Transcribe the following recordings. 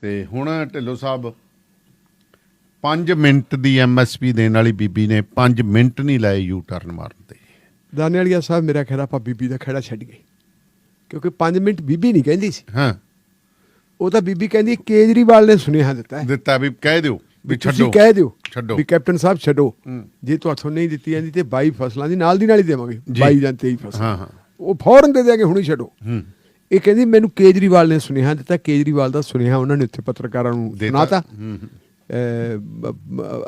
ਤੇ ਹੁਣ ਢਿੱਲੋਂ ਸਾਹਿਬ 5 ਮਿੰਟ ਦੀ ਐਮਐਸਪੀ ਦੇਣ ਵਾਲੀ ਬੀਬੀ ਨੇ 5 ਮਿੰਟ ਨਹੀਂ ਲਾਏ ਯੂ ਟਰਨ ਮਾਰਨ ਤੇ। ਦਾਨੇ ਵਾਲੀਆ ਸਾਹਿਬ ਮੇਰਾ ਖਹਿਰਾ ਆਪਾਂ ਬੀਬੀ ਦਾ ਖੜਾ ਛੱਡ ਗਏ। ਕਿਉਂਕਿ 5 ਮਿੰਟ ਬੀਬੀ ਨਹੀਂ ਕਹਿੰਦੀ ਸੀ। ਹਾਂ। ਉਹ ਤਾਂ ਬੀਬੀ ਕਹਿੰਦੀ ਕੇਜਰੀਵਾਲ ਨੇ ਸੁਨੇਹਾ ਦਿੱਤਾ ਹੈ। ਦਿੱਤਾ ਵੀ ਕਹਿ ਦਿਓ ਵੀ ਤੁਸੀਂ ਛੱਡੋ। ਕਹਿ ਦਿਓ ਛੱਡੋ। ਵੀ ਕੈਪਟਨ ਸਾਹਿਬ ਛੱਡੋ। ਜੇ ਤੁਹਾਥੋਂ ਨਹੀਂ ਦਿੱਤੀ ਜਾਂਦੀ ਤੇ 22 ਫਸਲਾਂ ਦੀ ਨਾਲ ਦੀ ਨਾਲ ਹੀ ਦੇਵਾਂਗੇ। ਜੀ। 22 ਜਾਂ 23 ਫਸਲ। ਹਾਂ ਹਾਂ। ਉਹ ਫੌਰਨ ਦੇ ਦੇਗੇ ਹੁਣੀ ਛੱਡੋ। ਹੂੰ। ਇਹ ਕਹਿੰਦੀ ਮੈਨੂੰ ਕੇਜਰੀਵਾਲ ਨੇ ਸੁਨੇਹਾ ਦਿੱਤਾ ਕੇਜਰੀਵਾਲ ਦਾ ਸੁਨੇਹਾ ਉਹਨਾਂ ਨੇ ਉੱਥੇ ਪੱਤਰਕਾਰਾਂ ਨੂੰ ਦੇਤਾ। ਸੁਣਾਤਾ।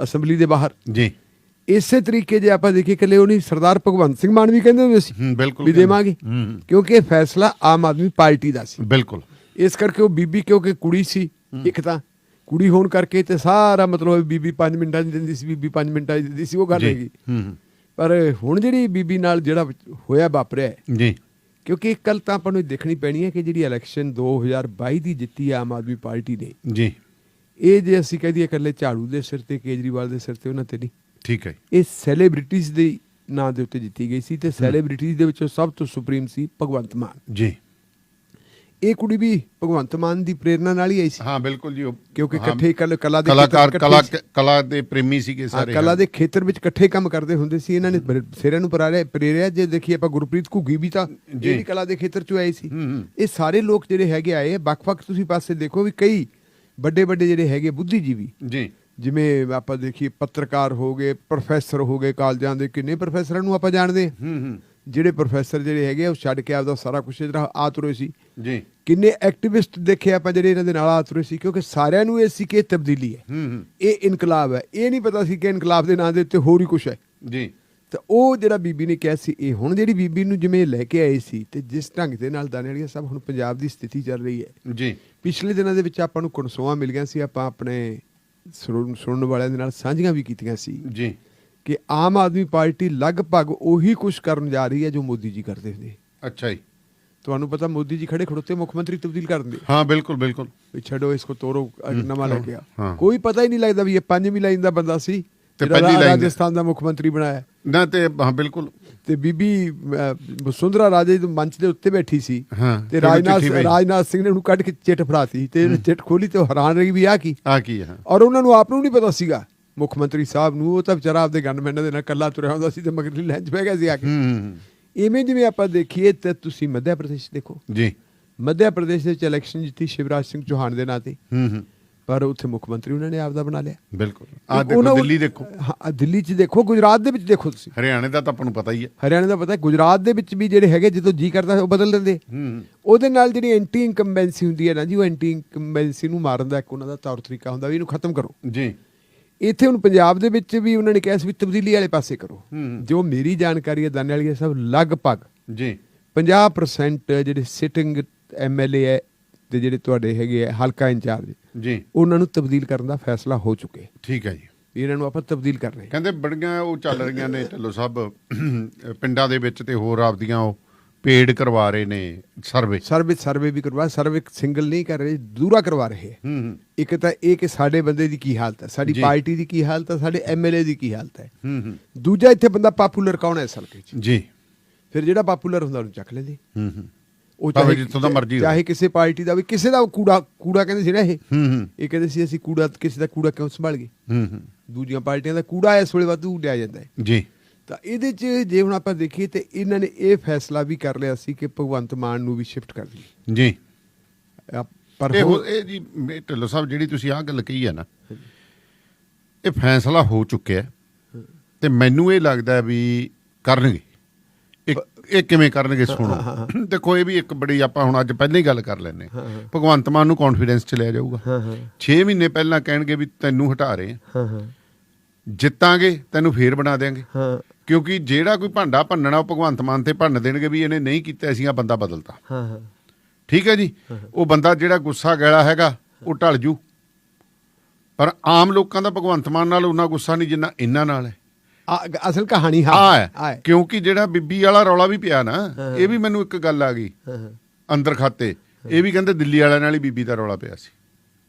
ਅਸੈਂਬਲੀ ਦੇ ਬਾਹਰ। ਜੀ। ਇਸੇ ਤਰੀਕੇ ਜੇ ਆਪਾਂ ਦੇਖੀਏ ਇਕੱਲੇ ਉਹ ਨਹੀਂ ਸਰਦਾਰ ਭਗਵੰਤ ਸਿੰਘ ਮਾਨ ਵੀ ਕਹਿੰਦੇ ਹੁੰਦੇ ਸੀ। ਬਿਲਕੁਲ ਵੀ ਦੇਵਾਂਗੇ। ਕਿਉਂਕਿ ਇਹ ਫੈਸਲਾ ਆਮ ਆਦਮੀ ਪਾਰਟੀ ਦਾ ਸੀ। ਬਿਲਕੁਲ। ਇਸ ਕਰਕੇ ਉਹ ਬੀਬੀ ਕਿਉਂਕਿ ਕੁੜੀ ਸੀ ਇੱਕ ਤਾਂ ਕੁੜੀ ਹੋਣ ਕਰਕੇ ਤੇ ਸਾਰਾ ਮਤਲਬ ਬੀਬੀ 5 ਮਿੰਟਾਂ 'ਚ ਦਿੰਦੀ ਸੀ ਬੀਬੀ 5 ਮਿੰਟਾਂ 'ਚ ਦਿੰਦੀ ਸੀ ਉਹ ਗੱਲ ਹੈਗੀ। ਪਰ ਹੁਣ ਜਿਹੜੀ ਬੀਬੀ ਨਾਲ ਜਿਹੜਾ ਹੋਇਆ ਵਾਪਰਿਆ ਜੀ। ਕਿਉਂਕਿ ਇੱਕ ਗੱਲ ਤਾਂ ਆਪਾਂ ਨੂੰ ਦੇਖਣੀ ਪੈਣੀ ਹੈ ਕਿ ਜਿਹੜੀ ਇਲੈਕਸ਼ਨ 2022 ਦੀ ਜਿੱਤੀ ਆਮ ਆਦਮੀ ਪਾਰਟੀ ਨੇ। ਜੀ। ਇਹ ਜੇ ਅਸੀਂ ਕਹਦੇ ਇਕੱਲੇ ਝਾੜੂ ਦੇ ਸਿਰ ਤੇ ਕੇਜਰੀਵਾਲ ਦੇ ਸਿਰ ਤੇ ਉਹਨਾਂ ਤੇ ਨਹੀਂ। ਠੀਕ ਹੈ ਇਹ ਸੈਲੀਬ੍ਰਿਟੀਜ਼ ਦੇ ਨਾਂ ਦੇ ਉੱਤੇ ਜਿੱਤੀ ਗਈ ਸੀ ਤੇ ਸੈਲੀਬ੍ਰਿਟੀਜ਼ ਦੇ ਵਿੱਚੋਂ ਸਭ ਤੋਂ ਸੁਪਰੀਮ ਸੀ ਭਗਵੰਤ ਮਾਨ। ਜੀ। ਇਹ ਕੁੜੀ ਵੀ ਭਗਵੰਤ ਮਾਨ ਦੀ ਪ੍ਰੇਰਣਾ ਨਾਲ ਹੀ ਆਈ ਸੀ। ਹਾਂ ਬਿਲਕੁਲ ਜੀ ਕਿਉਂਕਿ ਇਕੱਠੇ ਕਲ- ਦੇ ਕਲਾਕਾਰ ਕਲਾ ਦੇ ਪ੍ਰੇਮੀ ਸੀਗੇ ਸਾਰੇ ਕਲਾ ਦੇ ਖੇਤਰ ਵਿੱਚ ਇਕੱਠੇ ਕੰਮ ਕਰਦੇ ਹੁੰਦੇ ਸੀ ਇਹਨਾਂ ਨੇ ਬੜੇ ਸਿਰਾਂ ਨੂੰ ਪਰਾਰਿਆ ਪ੍ਰੇਰਿਆ। ਜੇ ਦੇਖੀਏ ਆਪਾਂ ਗੁਰਪ੍ਰੀਤ ਘੁੱਗੀ ਵੀ ਤਾਂ ਜੀ। ਇਹ ਵੀ ਕਲਾ ਦੇ ਖੇਤਰ ਚੋਂ ਆਏ ਸੀ। ਇਹ ਸਾਰੇ ਲੋਕ ਜਿਹੜੇ ਹੈਗੇ ਆਏ ਵੱਖ-ਵੱਖ ਤੁਸੀਂ ਪਾਸੇ ਦੇਖੋ ਵੀ ਕਈ ਵੱਡੇ ਵੱਡੇ ਜਿਹੜੇ ਹੈਗੇ ਬੁੱਧੀਜੀਵੀ। ਜੀ। ਜਿਵੇਂ ਆਪਾਂ ਦੇਖੀਏ ਪੱਤਰਕਾਰ ਹੋ ਗਏ ਪ੍ਰੋਫੈਸਰ ਹੋ ਗਏ ਕਾਲਜਾਂ ਦੇ ਕਿੰਨੇ ਪ੍ਰੋਫੈਸਰਾਂ ਨੂੰ ਆਪਾਂ ਜਾਣਦੇ ਹਾਂ ਹੂੰ ਹੂੰ। ਜਿਹੜੇ ਪ੍ਰੋਫੈਸਰ ਜਿਹੜੇ ਹੈਗੇ ਉਹ ਛੱਡ ਕੇ ਆਪਦਾ ਸਾਰਾ ਕੁਝ ਜਿਹੜਾ ਆ ਤੁਰੇ ਸੀ। ਜੀ। ਕਿੰਨੇ ਐਕਟਿਵਿਸਟ ਦੇਖੇ ਆਪਾਂ ਜਿਹੜੇ ਇਹਨਾਂ ਦੇ ਨਾਲ ਆ ਤੁਰੇ ਸੀ ਕਿਉਂਕਿ ਸਾਰਿਆਂ ਨੂੰ ਇਹ ਸੀ ਕਿ ਤਬਦੀਲੀ ਹੈ। ਇਹ ਇਨਕਲਾਬ ਹੈ। ਇਹ ਨਹੀਂ ਪਤਾ ਸੀ ਕਿ ਇਨਕਲਾਬ ਦੇ ਨਾਂ ਦੇ ਉੱਤੇ ਹੋਰ ਹੀ ਕੁਝ ਹੈ। ਜੀ। ਤਾਂ ਉਹ ਜਿਹੜਾ ਬੀਬੀ ਨੇ ਕਿਹਾ ਸੀ ਇਹ ਹੁਣ ਜਿਹੜੀ ਬੀਬੀ ਨੂੰ ਜਿਵੇਂ ਲੈ ਕੇ ਆਏ ਸੀ ਤੇ ਜਿਸ ਢੰਗ ਦੇ ਨਾਲ ਦਾਨੇੜੀਆ ਸਾਹਿਬ ਹੁਣ ਪੰਜਾਬ ਦੀ ਸਥਿਤੀ ਚੱਲ ਰਹੀ ਹੈ। ਜੀ। ਪਿਛਲੇ ਦਿਨਾਂ ਦੇ ਵਿੱਚ ਆਪਾਂ ਨੂੰ ਕਨਸੋਆਂ ਮਿਲ ਗਿਆ ਸੀ ਆਪਾਂ ਆਪਣੇ ਸੁਣਨ ਵਾਲਿਆਂ ਦੇ ਨਾਲ ਸਾਂਝੀਆਂ ਵੀ ਕੀਤੀਆਂ ਸੀ। ਜੀ। ਕਿ ਆਮ ਆਦਮੀ ਪਾਰਟੀ ਲਗਭਗ ਉਹੀ ਕੁਝ ਕਰਨ ਜਾ ਰਹੀ ਹੈ ਜੋ ਮੋਦੀ ਜੀ ਕਰਦੇ ਹੁੰਦੇ ਅੱਛਾ ਜੀ। ਤੁਹਾਨੂੰ ਪਤਾ ਮੋਦੀ ਜੀ ਖੜੇ ਖੜੋਤੇ ਮੁੱਖ ਮੰਤਰੀ ਤਬਦੀਲ ਕਰ ਦਿੰਦੇ ਹਾਂ ਬਿਲਕੁਲ ਬਿਲਕੁਲ। ਵੀ ਛੱਡੋ ਇਸ ਕੋ ਤੋਰੋ ਅੱਜ ਨਵਾਂ ਲੈ ਕੇ ਆ। ਹਾਂ। ਕੋਈ ਪਤਾ ਹੀ ਨਹੀਂ ਲੱਗਦਾ ਵੀ ਇਹ ਪੰਜਵੀਂ ਲਾਈਨ ਦਾ ਬੰਦਾ ਸੀ ਤੇ ਪਹਿਲੀ ਲਾਈਨ ਦਾ। ਰਾਜਸਥਾਨ ਦਾ ਮੁੱਖ ਮੰਤਰੀ ਬਣਾਇਆ। ਨਾ ਤੇ ਹਾਂ ਬਿਲਕੁਲ। ਤੇ ਬੀਬੀ ਵਸੁੰਧਰਾ ਰਾਜੇ ਦੇ ਮੰਚ ਦੇ ਉੱਤੇ ਬੈਠੀ ਸੀ। ਹਾਂ, ਤੇ ਰਾਜਨਾਥ। ਰਾਜਨਾਥ ਸਿੰਘ ਨੇ ਉਹਨੂੰ ਕੱਢ ਕੇ ਚਿੱਠ ਫੜਾਤੀ। ਤੇ ਚਿੱਠ ਖੋਲੀ ਤੇ ਹੈਰਾਨ ਰਹੀ ਵੀ ਆ ਕੀ? ਆ ਕੀ ਹੈ। ਔਰ ਉਹਨਾਂ ਨੂੰ ਆਪ ਨੂੰ ਨਹੀਂ ਪਤਾ ਸੀਗਾ ਮੁੱਖ ਮੰਤਰੀ ਸਾਹਿਬ ਨੂੰ ਉਹ ਤਾਂ ਵਿਚਾਰਾ ਆਪਦੇ ਗਨਮੈਨਾਂ ਦੇ ਨਾਲ ਕੱਲਾ ਤੁਰਿਆ ਹੁੰਦਾ ਸੀ ਤੇ ਮਗਰਲੀ ਲੈਂਚ ਪੈ ਗਿਆ ਸੀ ਆ ਕੇ। ਇਵੇਂ ਜਿਵੇਂ ਆਪਾਂ ਦੇਖੀਏ ਤੇ ਤੁਸੀਂ ਮੱਧ ਪ੍ਰਦੇਸ਼ ਦੇਖੋ। ਜੀ। ਮੱਧ ਪ੍ਰਦੇਸ਼ ਦੇ ਵਿੱਚ ਇਲੈਕਸ਼ਨ ਜਿੱਤੀ ਸ਼ਿਵਰਾਜ ਸਿੰਘ ਚੌਹਾਨ ਦੇ ਨਾਂ ਤੇ। ਹੂੰ ਹੂੰ। ਪਰ ਉੱਥੇ ਮੁੱਖ ਮੰਤਰੀ ਉਹਨਾਂ ਨੇ ਆਪਦਾ ਬਣਾ ਲਿਆ। ਬਿਲਕੁਲ। ਆ ਦੇਖੋ ਦਿੱਲੀ ਦੇਖੋ। ਹਾਂ ਦਿੱਲੀ 'ਚ ਦੇਖੋ ਗੁਜਰਾਤ ਦੇ ਵਿੱਚ ਦੇਖੋ ਤੁਸੀਂ। ਹਰਿਆਣੇ ਦਾ ਤਾਂ ਆਪਾਂ ਨੂੰ ਪਤਾ ਹੀ ਹੈ। ਹਰਿਆਣਾ ਦਾ ਪਤਾ ਹੈ, ਗੁਜਰਾਤ ਦੇ ਵਿੱਚ ਵੀ ਜਿਹੜੇ ਹੈਗੇ ਜਦੋਂ ਜੀ ਕਰਦਾ ਉਹ ਬਦਲ ਦਿੰਦੇ। ਉਹਦੇ ਨਾਲ ਜਿਹੜੀ ਐਂਟੀ ਇਨਕੰਬੈਂਸੀ ਹੁੰਦੀ ਹੈ ਨਾ ਜੀ ਉਹ ਐਂਟੀ ਇਨਕੰਬੈਂਸੀ ਨੂੰ ਮਾਰਨ ਦਾ ਇੱਕ ਉਹਨਾਂ ਦਾ ਤੌਰ ਤਰੀਕਾ ਹੁੰਦਾ ਵੀ ਇਹਨੂੰ ਖਤਮ ਕਰੋ। ਜੀ। ਇੱਥੇ ਹੁਣ ਪੰਜਾਬ ਦੇ ਵਿੱਚ ਵੀ ਉਹਨਾਂ ਨੇ ਕਿਹਾ ਸੀ ਵੀ ਤਬਦੀਲੀ ਵਾਲੇ ਪਾਸੇ ਕਰੋ। ਜੋ ਮੇਰੀ ਜਾਣਕਾਰੀ ਹੈ ਦਾਨੇ ਵਾਲੀ ਸਭ ਲਗਭਗ ਜੀ। 50% ਜਿਹੜੇ ਸਿਟਿੰਗ ਐਮਐਲਏ ਹੈ ਤੇ ਜਿਹੜੇ ਤੁਹਾਡੇ ਹੈਗੇ ਆ ਹਲਕਾ ਇੰਚਾਰਜ ਜੀ। ਉਹਨਾਂ ਨੂੰ ਤਬਦੀਲ ਕਰਨ ਦਾ ਫੈਸਲਾ ਹੋ ਚੁੱਕੇ ਠੀਕ ਹੈ ਜੀ। ਇਹਨਾਂ ਨੂੰ ਆਪਾਂ ਤਬਦੀਲ ਕਰ ਰਹੇ ਕਹਿੰਦੇ ਬੜੀਆਂ ਉਹ ਚੱਲ ਰਹੀਆਂ ਨੇ ਢਿੱਲੋਂ ਸਾਹਿਬ ਪਿੰਡਾਂ ਦੇ ਵਿੱਚ ਤੇ ਹੋਰ ਆਪਦੀਆਂ ਉਹ ਪੇਡ ਕਰਵਾ ਰਹੇ ਨੇ ਸਰਵੇ। ਸਰਵੇ ਸਰਵੇ ਵੀ ਕਰਵਾ ਸਰਵੇ ਸਿੰਗਲ ਨਹੀਂ ਕਰ ਰਹੇ ਦੂਰਾ ਕਰਵਾ ਰਹੇ। ਹੈ ਇੱਕ ਤਾਂ ਇਹ ਕਿ ਸਾਡੇ ਬੰਦੇ ਦੀ ਕੀ ਹਾਲਤ ਹੈ? ਸਾਡੀ। ਪਾਰਟੀ ਦੀ ਕੀ ਹਾਲਤ ਹੈ? ਸਾਡੇ ਐਮਐਲਏ ਦੀ ਕੀ ਹਾਲਤ ਹੈ? ਦੂਜਾ ਇੱਥੇ ਬੰਦਾ ਪਾਪੂਲਰ ਕੌਣ ਹੈ ਇਸ ਹਲਕੇ 'ਚ? ਜੀ। ਫਿਰ ਜਿਹੜਾ ਪਾਪੂਲਰ ਹੁੰਦਾ ਉਹਨੂੰ ਚੱਕ ਲੈਂਦੇ। ਹੂੰ ਹੂੰ। ਉਹ ਭਾਵੇਂ ਜਿੱਥੋਂ ਦਾ ਮਰਜ਼ੀ। ਚਾਹੇ ਕਿਸੇ ਪਾਰਟੀ ਦਾ ਵੀ ਕਿਸੇ ਦਾ ਕੂੜਾ ਕੂੜਾ ਕਹਿੰਦੇ ਸੀ ਨਾ ਇਹ। ਇਹ ਕਹਿੰਦੇ ਸੀ ਅਸੀਂ ਕੂੜਾ ਕਿਸੇ ਦਾ ਕੂੜਾ ਕਿਉਂ ਸੰਭਾਲ ਗਏ? ਹੂੰ ਹੂੰ। ਦੂਜੀਆਂ ਪਾਰਟੀਆਂ ਦਾ ਕੂੜਾ ਇਸ ਵੇਲੇ ਵਾਧੂ ਉੱਡਿਆ ਜਾਂਦਾ ਹੈ। ਜੀ। ਤਾਂ ਇਹਦੇ 'ਚ ਜੇ ਹੁਣ ਆਪਾਂ ਦੇਖੀਏ ਤੇ ਇਹਨਾਂ ਨੇ ਇਹ ਫੈਸਲਾ ਵੀ ਕਰ ਲਿਆ ਸੀ ਕਿ ਭਗਵੰਤ ਮਾਨ ਨੂੰ ਵੀ ਸ਼ਿਫਟ ਕਰ ਦਈਏ। ਜੀ। ਪਰ ਇਹ ਜੀ ਢਿੱਲੋਂ ਸਾਹਿਬ ਜਿਹੜੀ ਤੁਸੀਂ ਆਹ ਗੱਲ ਕਹੀ ਹੈ ਨਾ ਇਹ ਫੈਸਲਾ ਹੋ ਚੁੱਕਿਆ ਤੇ ਮੈਨੂੰ ਇਹ ਲੱਗਦਾ ਵੀ ਕਰਨਗੇ। ਇਹ ਕਿਵੇਂ ਕਰਨਗੇ ਸੁਣੋ। ਦੇਖੋ ਇਹ ਵੀ ਇੱਕ ਬੜੀ ਆਪਾਂ ਹੁਣ ਅੱਜ ਪਹਿਲਾਂ ਹੀ ਗੱਲ ਕਰ ਲੈਨੇ। ਭਗਵੰਤ ਮਾਨ ਨੂੰ ਕੌਨਫੀਡੈਂਸ ਚ ਲਿਆ ਜਾਊਗਾ। ਹਾਂ ਹਾਂ। 6 ਮਹੀਨੇ ਪਹਿਲਾਂ ਕਹਿਣਗੇ ਵੀ ਤੈਨੂੰ ਹਟਾ ਰਹੇ ਹਾਂ। ਜਿੱਤਾਂਗੇ ਤੈਨੂੰ ਫੇਰ ਬਣਾ ਦੇਾਂਗੇ ਕਿਉਂਕਿ ਜਿਹੜਾ ਕੋਈ ਭਾਂਡਾ ਭੰਨਣਾ ਉਹ ਭਗਵੰਤ ਮਾਨ ਤੇ ਭੰਨ ਦੇਣਗੇ ਵੀ ਇਹਨੇ ਨਹੀਂ ਕੀਤਾ ਅਸੀਂ ਆ ਬੰਦਾ ਬਦਲਤਾ। ਹਾਂ ਹਾਂ। ਠੀਕ ਹੈ ਜੀ? ਉਹ ਬੰਦਾ ਜਿਹੜਾ ਗੁੱਸਾ ਗੈਲਾ ਹੈਗਾ ਉਹ ਢਲ ਜੂ। ਪਰ ਆਮ ਲੋਕਾਂ ਦਾ ਭਗਵੰਤ ਮਾਨ ਨਾਲ ਉਹਨਾਂ ਗੁੱਸਾ ਨਹੀਂ ਜਿੰਨਾ ਇਹਨਾਂ ਨਾਲ ਹੈ। ਆ ਅਸਲ ਕਹਾਣੀ ਹਾਂ। ਕਿਉਂਕਿ ਜਿਹੜਾ ਬੀਬੀ ਵਾਲਾ ਰੌਲਾ ਵੀ ਪਿਆ ਨਾ ਇਹ ਵੀ ਮੈਨੂੰ ਇੱਕ ਗੱਲ ਆ ਗਈ। ਅੰਦਰ ਖਾਤੇ। ਇਹ ਵੀ ਕਹਿੰਦੇ ਦਿੱਲੀ ਵਾਲਿਆਂ ਨਾਲ ਹੀ ਬੀਬੀ ਦਾ ਰੌਲਾ ਪਿਆ ਸੀ।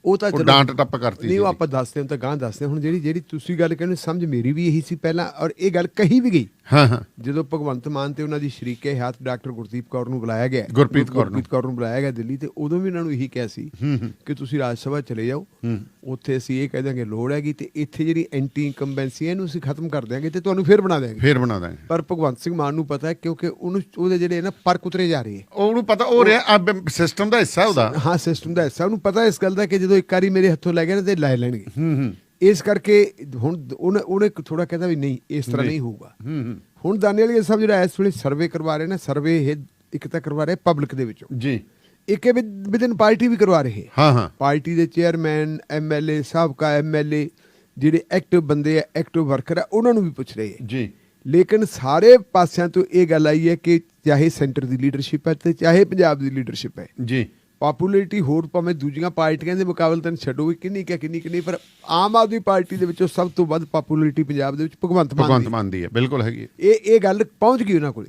ਉਹ ਤਾਂ ਚਲੋ- ਡਾਂਟ ਟੱਪ ਕਰਤੀ ਨਹੀਂ ਉਹ ਆਪਾਂ ਦੱਸਦੇ ਹਾਂ ਤਾਂ ਗਾਂ ਦੱਸਦੇ ਹਾਂ। ਹੁਣ ਜਿਹੜੀ ਜਿਹੜੀ ਤੁਸੀਂ ਗੱਲ ਕਹਿੰਦੇ ਸਮਝ ਮੇਰੀ ਵੀ ਇਹੀ ਸੀ ਪਹਿਲਾਂ ਔਰ ਇਹ ਗੱਲ ਕਹੀ ਵੀ ਗਈ। ਹਾਂ ਹਾਂ। ਜਦੋਂ ਭਗਵੰਤ ਮਾਨ ਤੇ ਉਹਨਾਂ ਦੀ ਸ਼ਰੀਕੇ ਹੱਥ ਡਾਕਟਰ ਗੁਰਦੀਪ ਕੌਰ ਨੂੰ ਬੁਲਾਇਆ ਗਿਆ ਗੁਰਪ੍ਰੀਤ ਕੌਰ ਨੂੰ। ਗੁਰਪ੍ਰੀਤ ਕੌਰ ਨੂੰ ਬੁਲਾਇਆ ਗਿਆ ਦਿੱਲੀ ਤੇ ਉਦੋਂ ਵੀ ਇਹਨਾਂ ਨੂੰ ਇਹੀ ਕਿਹਾ ਸੀ ਹੂੰ ਹੂੰ। ਕਿ ਤੁਸੀਂ ਰਾਜ ਸਭਾ ਚਲੇ ਜਾਓ। ਹੂੰ। ਉੱਥੇ ਅਸੀਂ ਇਹ ਕਹਿ ਦਿਆਂਗੇ ਲੋੜ ਹੈਗੀ ਤੇ ਇੱਥੇ ਜਿਹੜੀ ਐਂਟੀ ਇਨਕੰਬੈਂਸੀ ਹੈ ਇਹਨੂੰ ਅਸੀਂ ਖਤਮ ਕਰ ਦਿਆਂਗੇ ਤੇ ਤੁਹਾਨੂੰ ਫੇਰ ਬਣਾ ਦਿਆਂਗੇ। ਫੇਰ ਬਣਾ ਦਾਂਗੇ ਪਰ ਭਗਵੰਤ ਸਿੰਘ ਮਾਨ ਨੂੰ ਪਤਾ ਹੈ ਕਿਉਂਕਿ ਉਹਨੂੰ ਉਹਦੇ ਜਿਹੜੇ ਨਾ ਪਰ ਕੁਤਰੇ ਜਾ ਰਹੇ ਹੈ। ਉਹਨੂੰ ਪਤਾ ਉਹ ਰਿਹਾ ਸਿਸਟਮ ਦਾ ਹਿੱਸਾ ਉਹਦਾ। ਹਾਂ ਸਿਸਟਮ ਦਾ ਹਿੱਸਾ। ਉਹਨੂੰ ਪਤਾ ਇਸ ਗੱਲ ਦਾ ਕਿ ਜਦੋਂ ਇੱਕ ਵਾਰੀ ਮੇਰੇ ਹੱਥੋਂ ਲੈ ਗਏ ਨਾ ਤੇ ਲੈ ਲੈਣਗੇ। ਹੂੰ ਹੂੰ। ਇਸ ਕਰਕੇ ਹੁਣ ਉਹਨੇ ਉਹਨੇ ਥੋੜਾ ਕਹਿੰਦਾ ਵੀ ਨਹੀਂ ਇਸ ਤਰ੍ਹਾਂ ਨਹੀਂ। ਹੋਊਗਾ। ਹੂੰ ਹੂੰ। ਹੁਣ ਦਾਨੇਵਾਲ ਸਾਹਿਬ ਜਿਹੜਾ ਇਸ ਵੇਲੇ ਸਰਵੇ ਕਰਵਾ ਰਹੇ ਨੇ ਸਰਵੇ ਇਹ ਇੱਕ ਤਾਂ ਕਰਵਾ ਰਹੇ ਪਬਲਿਕ ਦੇ ਵਿੱਚੋਂ। ਜੀ। ਇੱਕ ਇਹ ਵਿਦਨ ਪਾਰਟੀ ਵੀ ਕਰਵਾ ਰਹੇ। ਹੈ ਹਾਂ। ਪਾਰਟੀ ਦੇ ਚੇਅਰਮੈਨ ਐਮਐਲਏ ਸਾਬਕਾ ਐਮਐਲਏ ਜਿਹੜੇ ਐਕਟਿਵ ਬੰਦੇ ਆ ਐਕਟਿਵ ਵਰਕਰ ਆ ਉਹਨਾਂ ਨੂੰ ਵੀ ਪੁੱਛ ਰਹੇ ਹੈ ਜੀ। ਲੇਕਿਨ ਸਾਰੇ ਪਾਸਿਆਂ ਤੋਂ ਇਹ ਗੱਲ ਆਈ ਹੈ ਕਿ ਚਾਹੇ ਸੈਂਟਰ ਦੀ ਲੀਡਰਸ਼ਿਪ ਹੈ ਤੇ ਚਾਹੇ ਪੰਜਾਬ ਦੀ ਲੀਡਰਸ਼ਿਪ ਹੈ। ਜੀ। ਪਪੂਲੈਰਿਟੀ ਹੋਰ ਭਾਵੇਂ ਦੂਜੀਆਂ ਪਾਰਟੀਆਂ ਦੇ ਮੁਕਾਬਲੇ ਤਾਂ ਛੱਡੋ ਵੀ ਕਿੰਨੀ ਕਿ ਕਿੰਨੀ ਕਿ ਨਹੀਂ ਪਰ ਆਮ ਆਦਮੀ ਪਾਰਟੀ ਦੇ ਵਿੱਚੋਂ ਸਭ ਤੋਂ ਵੱਧ ਪਪੂਲੈਰਿਟੀ ਪੰਜਾਬ ਦੇ ਵਿੱਚ ਭਗਵੰਤ ਮਾਨ ਭਗਵੰਤ ਦੀ। ਮਾਨ ਦੀ ਹੈ ਬਿਲਕੁਲ ਹੈਗੀ। ਇਹ ਇਹ ਗੱਲ ਪਹੁੰਚ ਗਈ ਉਹਨਾਂ ਕੋਲ।